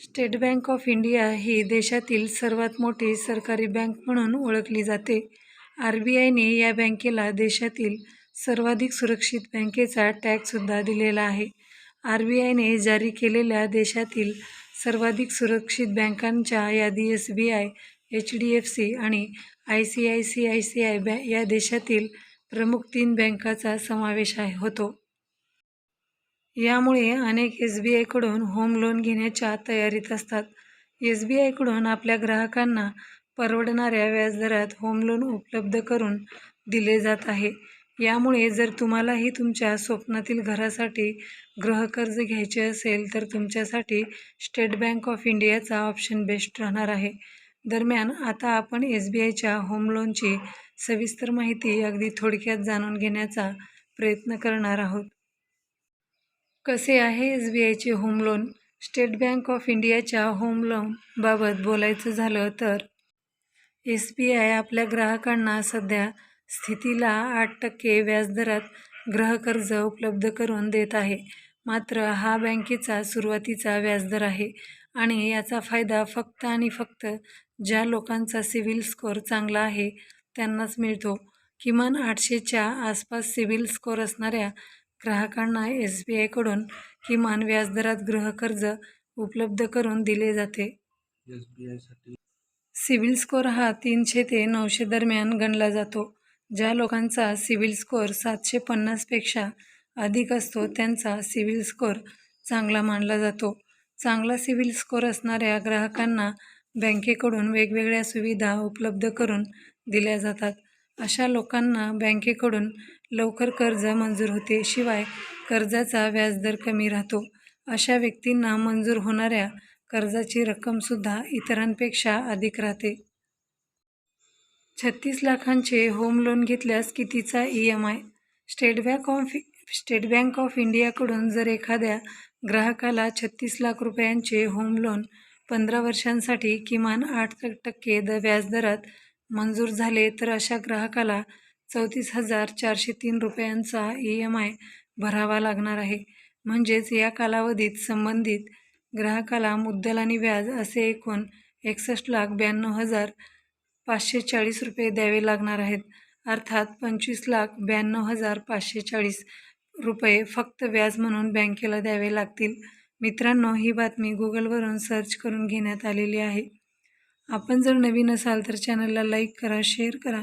State Bank of India ही देशातील सर्वात मोठी सरकारी बँक म्हणून ओळखली जाते. आर बी आयने या बँकेला देशातील सर्वाधिक सुरक्षित बँकेचा टॅगसुद्धा दिलेला आहे. आर बी आयने जारी केलेल्या देशातील सर्वाधिक सुरक्षित बँकांच्या यादी S B I H D F C आणि I C I C I C I बॅ या देशातील प्रमुख तीन बँकांचा समावेश आहे होतो. यामुळे अनेक एस बी आयकडून होम लोन घेण्याच्या तयारीत असतात. एस बी आयकडून आपल्या ग्राहकांना परवडणाऱ्या व्याजदरात होम लोन उपलब्ध करून दिले जात आहे. यामुळे जर तुम्हालाही तुमच्या स्वप्नातील घरासाठी गृहकर्ज घ्यायचे असेल तर तुमच्यासाठी स्टेट बँक ऑफ इंडियाचा ऑप्शन बेस्ट राहणार आहे. दरम्यान आता आपण एस बी आयच्या होम लोनची सविस्तर माहिती अगदी थोडक्यात जाणून घेण्याचा प्रयत्न करणार आहोत. कसे आहे एस बी आयचे home loan? State Bank of इंडियाच्या होम लोनबाबत बोलायचं झालं तर एस बी आय आपल्या ग्राहकांना सध्या स्थितीला आठ टक्के व्याजदरात गृहकर्ज उपलब्ध करून देत आहे. मात्र हा बँकेचा सुरुवातीचा व्याजदर आहे आणि याचा फायदा फक्त आणि फक्त ज्या लोकांचा सिव्हिल स्कोअर चांगला आहे त्यांनाच मिळतो. किमान आठशेच्या आसपास सिव्हिल स्कोअर असणाऱ्या ग्राहकांना एसबीआयकडून किमान व्याजदरात गृहकर्ज उपलब्ध करून दिले जाते. सिबिल स्कोअर हा तीनशे ते नऊशे दरम्यान गणला जातो. ज्या लोकांचा सिबिल स्कोअर सातशे पन्नासपेक्षा अधिक असतो त्यांचा सिबिल स्कोअर चांगला मानला जातो. चांगला सिबिल स्कोअर असणाऱ्या ग्राहकांना बँकेकडून वेगवेगळ्या सुविधा उपलब्ध करून दिल्या जातात. अशा लोकांना बँकेकडून लवकर कर्ज मंजूर होते. शिवाय कर्जाचा व्याजदर कमी राहतो. अशा व्यक्तींना मंजूर होणाऱ्या कर्जाची रक्कमसुद्धा इतरांपेक्षा अधिक राहते. छत्तीस लाखांचे होम लोन घेतल्यास कितीचा E M I State Bank of State Bank of इंडियाकडून जर एखाद्या ग्राहकाला छत्तीस लाख रुपयांचे होम लोन पंधरा वर्षांसाठी किमान आठ टक्के द व्याजदरात मंजूर झाले तर अशा ग्राहकाला चौतीस हजार चारशे तीन रुपयांचा ई एम आय भरावा लागणार आहे. म्हणजेच या कालावधीत संबंधित ग्राहकाला मुद्दल आणि व्याज असे एकूण एकसष्ट लाख ब्याण्णव हजार पाचशे चाळीस रुपये द्यावे लागणार आहेत. अर्थात पंचवीस लाख ब्याण्णव हजार पाचशे चाळीस रुपये फक्त व्याज म्हणून बँकेला द्यावे लागतील. मित्रांनो, ही बातमी गुगलवरून सर्च करून घेण्यात आलेली आहे. आपण जर नवीन असाल तर चॅनलला लाईक करा, शेअर करा